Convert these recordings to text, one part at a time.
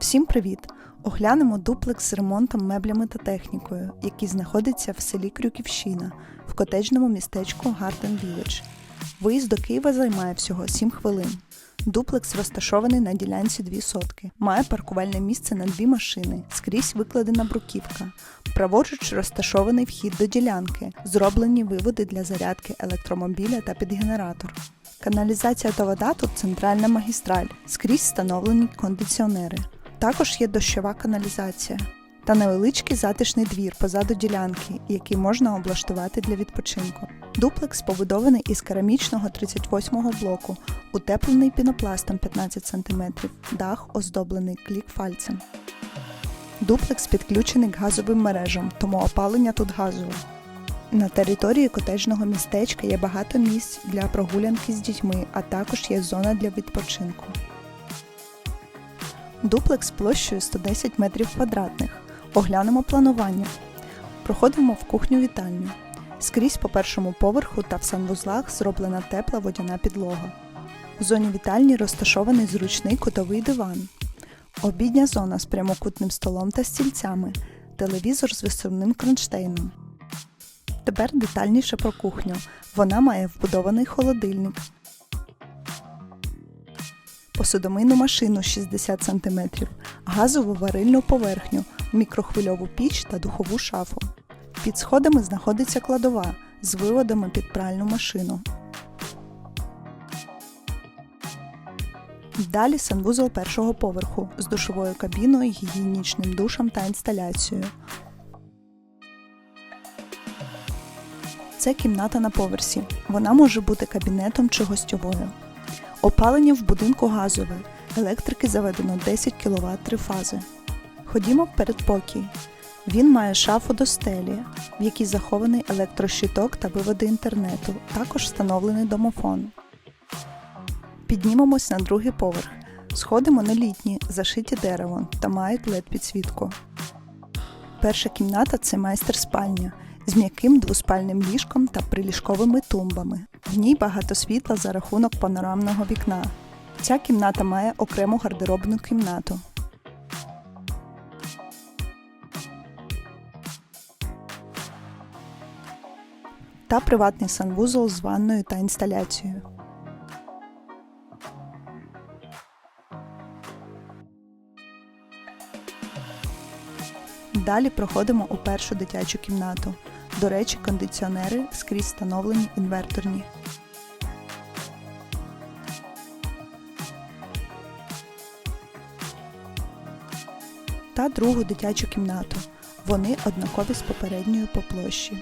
Всім привіт! Оглянемо дуплекс з ремонтом меблями та технікою, який знаходиться в селі Крюківщина в котеджному містечку Гарден Village. Виїзд до Києва займає всього 7 хвилин. Дуплекс розташований на ділянці 2 сотки, має паркувальне місце на дві машини, скрізь викладена бруківка. Праворуч розташований вхід до ділянки, зроблені виводи для зарядки електромобіля та підгенератор. Каналізація та вода тут центральна магістраль, скрізь встановлені кондиціонери. Також є дощова каналізація та невеличкий затишний двір позаду ділянки, який можна облаштувати для відпочинку. Дуплекс побудований із керамічного 38-го блоку, утеплений пінопластом 15 см, дах оздоблений клік-фальцем. Дуплекс підключений к газовим мережам, тому опалення тут газове. На території котеджного містечка є багато місць для прогулянки з дітьми, а також є зона для відпочинку. Дуплекс площею 110 метрів квадратних. Оглянемо планування. Проходимо в кухню-вітальню. Скрізь по першому поверху та в санвузлах зроблена тепла водяна підлога. В зоні вітальні розташований зручний кутовий диван. Обідня зона з прямокутним столом та стільцями, телевізор з висувним кронштейном. Тепер детальніше про кухню. Вона має вбудований холодильник, посудомийну машину 60 см, газову варильну поверхню, мікрохвильову піч та духову шафу. Під сходами знаходиться кладова з виводами під пральну машину. Далі санвузол першого поверху з душовою кабіною, гігієнічним душем та інсталяцією. Це кімната на поверсі. Вона може бути кабінетом чи гостьовою. Опалення в будинку газове. Електрики заведено 10 кВт три фази. Ходімо в передпокій. Він має шафу до стелі, в якій захований електрощиток та виводи інтернету, також встановлений домофон. Піднімемось на другий поверх. Сходимо на літні, зашиті деревом та мають led підсвітку. Перша кімната це майстер спальня з м'яким двоспальним ліжком та приліжковими тумбами. В ній багато світла за рахунок панорамного вікна. Ця кімната має окрему гардеробну кімнату. Та приватний санвузол з ванною та інсталяцією. Далі проходимо у першу дитячу кімнату. До речі, кондиціонери скрізь встановлені інверторні. Та другу дитячу кімнату. Вони однакові з попередньою по площі.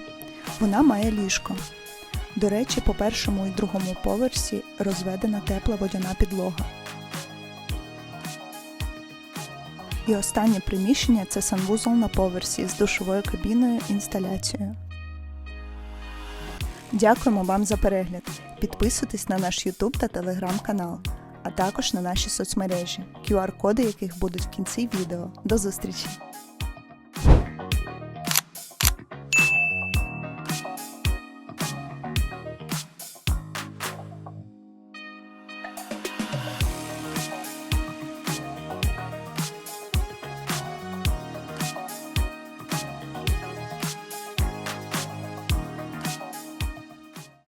Вона має ліжко. До речі, по першому і другому поверсі розведена тепла водяна підлога. І останнє приміщення це санвузол на поверсі з душовою кабіною інсталяцією. Дякуємо вам за перегляд. Підписуйтесь на наш YouTube та Telegram канал, а також на наші соцмережі, QR-коди яких будуть в кінці відео. До зустрічі!